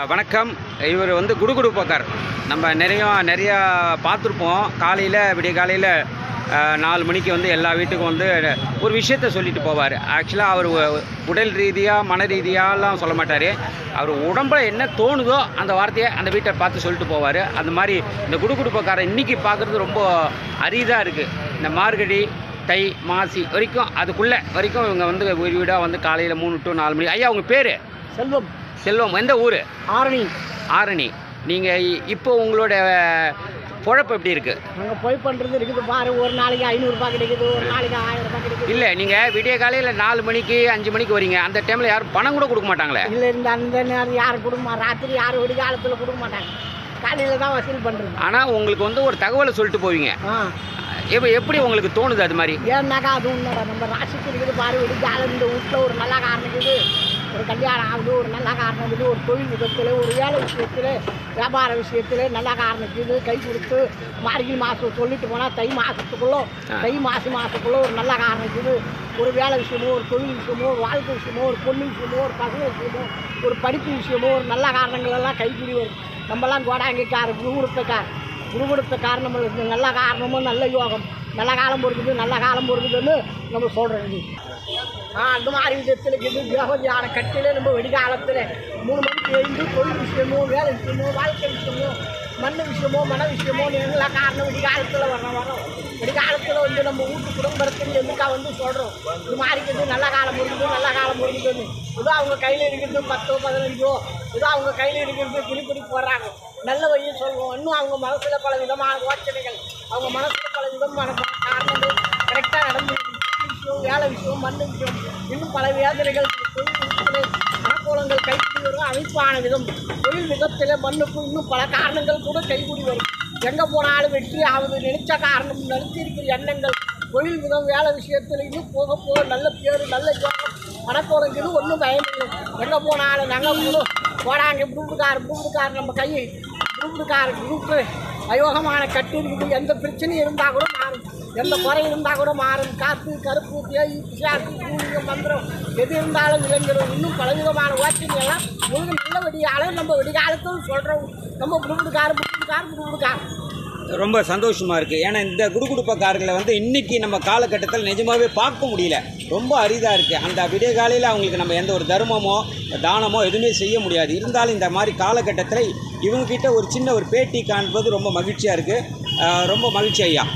வணக்கம். இவர் வந்து குடுகுடு குடுகுடுப்பக்கார் நம்ம நிறைய நிறையா பார்த்துருப்போம். காலையில் விடிய காலையில் நாலு மணிக்கு வந்து எல்லா வீட்டுக்கும் வந்து ஒரு விஷயத்த சொல்லிட்டு போவார். ஆக்சுவலாக அவர் உடல் ரீதியாக மன ரீதியாலாம் சொல்ல மாட்டார். அவர் உடம்புல என்ன தோணுதோ அந்த வார்த்தையை அந்த வீட்டை பார்த்து சொல்லிட்டு போவார். அந்த மாதிரி இந்த குடுகுடுப்பக்காரை இன்றைக்கி பார்க்குறது ரொம்ப அரிதாக இருக்குது இந்த மார்கழி தை மாசி வரைக்கும் அதுக்குள்ளே வரைக்கும் இவங்க வந்து ஒரு வீடாக வந்து காலையில் மூணு டு நாலு மணி. ஐயா அவங்க பேர்? செல்வம். செல்வம் எந்த ஊர்? ஆரணி. ஆரணி. நீங்கள் இப்போ உங்களோட பொழப்பு எப்படி இருக்குது அங்கே போய் பண்ணுறது இருக்குது. பாரு ஒரு நாளைக்கு ஐநூறுரூபா கிடைக்குது ஒரு நாளைக்கு ஆயிரம் ரூபாய் கிடைக்குது. இல்லை நீங்கள் விடிய காலையில் நாலு மணிக்கு அஞ்சு மணிக்கு வரீங்க. அந்த டைமில் யாரும் பணம் கூட கொடுக்க மாட்டாங்களே? இல்லை இந்த அந்த நேரம் யாரும் கொடுக்க ராத்திரி யாரும் விடி காலத்தில் கொடுக்க மாட்டாங்க. காலையில் தான் வசூல் பண்ணுறது ஆனால் உங்களுக்கு வந்து ஒரு தகவலை சொல்லிட்டு போவீங்க. எப்போ எப்படி உங்களுக்கு தோணுது அது மாதிரி? ஏன்னாக்கா அது உண்மைடா நம்ம ராசிக்கு இருக்குது. பாரு விடி காலம் இந்த வீட்டில் ஒரு நல்ல காரணம் இருக்குது. ஒரு கல்யாணம் ஆகுது ஒரு நல்ல காரணம் இருக்குது ஒரு தொழில் விதத்தில் ஒரு வேலை விஷயத்தில் வியாபார விஷயத்தில் நல்ல காரணம் இருக்குது கை கொடுத்து மார்கழி மாதம் சொல்லிட்டு போனால் தை மாதத்துக்குள்ளே. தை மாசி மாதத்துக்குள்ளே ஒரு நல்ல காரணம் இருக்குது ஒரு வேலை விஷயமோ ஒரு தொழில் விஷயமோ ஒரு வாழ்க்கை விஷயமோ ஒரு பொண்ணு விஷயமோ ஒரு பசங்க விஷயமோ ஒரு படிப்பு விஷயமோ ஒரு நல்ல காரணங்கள் எல்லாம் கைப்பிடி வரும். நம்மலாம் கோடாங்கிக்கார் குருகுடுப்பக்கார் காரணம் நம்மளுக்கு நல்ல காரணமும் நல்ல யோகம். நல்ல காலம் பொறுக்குது நல்ல காலம் பொறுக்குதுன்னு நம்ம சொல்கிறது ஆ அந்த மாதிரி விதத்தில் இருக்குது தேவதியான கட்டிலே நம்ம வெடிகாலத்தில் மூணு மணிக்கு எழுந்து தொழில் விஷயமோ வேலை விஷயமோ வாழ்க்கை விஷயமோ மண் விஷயமோ மன விஷயமோ எல்லா காரணம்? வெடிகாலத்தில் வர வரோம் வெடிகாலத்தில் வந்து நம்ம வீட்டு குடும்பத்தில் எதுக்காக வந்து சொல்கிறோம் இது மாதிரி இருக்குது நல்ல காலம் இருக்குது நல்ல காலம் இருக்குதுன்னு இதோ அவங்க கையில் இருக்கிறது பத்தோ பதினஞ்சோ ஏதோ அவங்க கையில் இருக்கிறது திருப்பி போடுறாங்க நல்ல வழியை சொல்லுவோம் இன்னும் அவங்க மனசில் பல விதமான யோசனைகள். அவங்க மனசில் பல விதமான காரணங்கள். கரெக்டாக நடந்து விஷயம் வேலை விஷயம் மண்ணு விஷயம். இன்னும் பல வேதனைகள் தொழில் விஷயத்திலே மனக்கோலங்கள் கைக்கூடி வரும். அமைப்பான விதம். தொழில் விதத்தில் மண்ணுக்கும் இன்னும் பல காரணங்கள் கூட கைகூடி வரும். எங்கே போனாலும் வெற்றி அவங்க நினைச்ச காரணம் நினைச்சிருக்கிற எண்ணங்கள். தொழில் விதம் வேலை விஷயத்தில் இன்னும் போக போக நல்ல பேர் நல்ல யோகம் மனக்கோலங்கள் ஒன்றும் பயம் எங்கே போனாலும் நாங்கள் போடும் போடாங்க குரூப்புக்கார் குரூப்புக்கார் நம்ம கை குரூப்புக்கார் குரூப்பு அயோகமான கட்டு இருக்குது எந்த பிரச்சனையும் இருந்தால் கூட மாறும். எந்த குறை இருந்தால் கூட மாறும். காற்று கருப்பு தேய் பிசாசு மந்திரம் எது இருந்தாலும் இளைஞரும் இன்னும் பலவிதமான வாக்கியங்கள்லாம் உங்களுக்கு நல்ல வெடியாலும் நம்ம வெடிகாலத்தில் சொல்கிறோம் நம்ம புடுபுடுக்கார் புடுபுடுக்கார் புடுபுடுக்கார் ரொம்ப சந்தோஷமாக இருக்குது ஏன்னா இந்த குடுகுடுப்பக்காரர்களை வந்து இன்றைக்கி நம்ம காலகட்டத்தில் நிஜமாகவே பார்க்க முடியல. ரொம்ப அரிதாக இருக்குது அந்த விடிய காலையில் அவங்களுக்கு நம்ம எந்த ஒரு தர்மமோ தானமோ எதுவுமே செய்ய முடியாது. இருந்தாலும் இந்த மாதிரி காலகட்டத்தில் இவங்கக்கிட்ட ஒரு சின்ன ஒரு பேட்டி காண்பது ரொம்ப மகிழ்ச்சியாக இருக்குது ரொம்ப மகிழ்ச்சி ஐயா.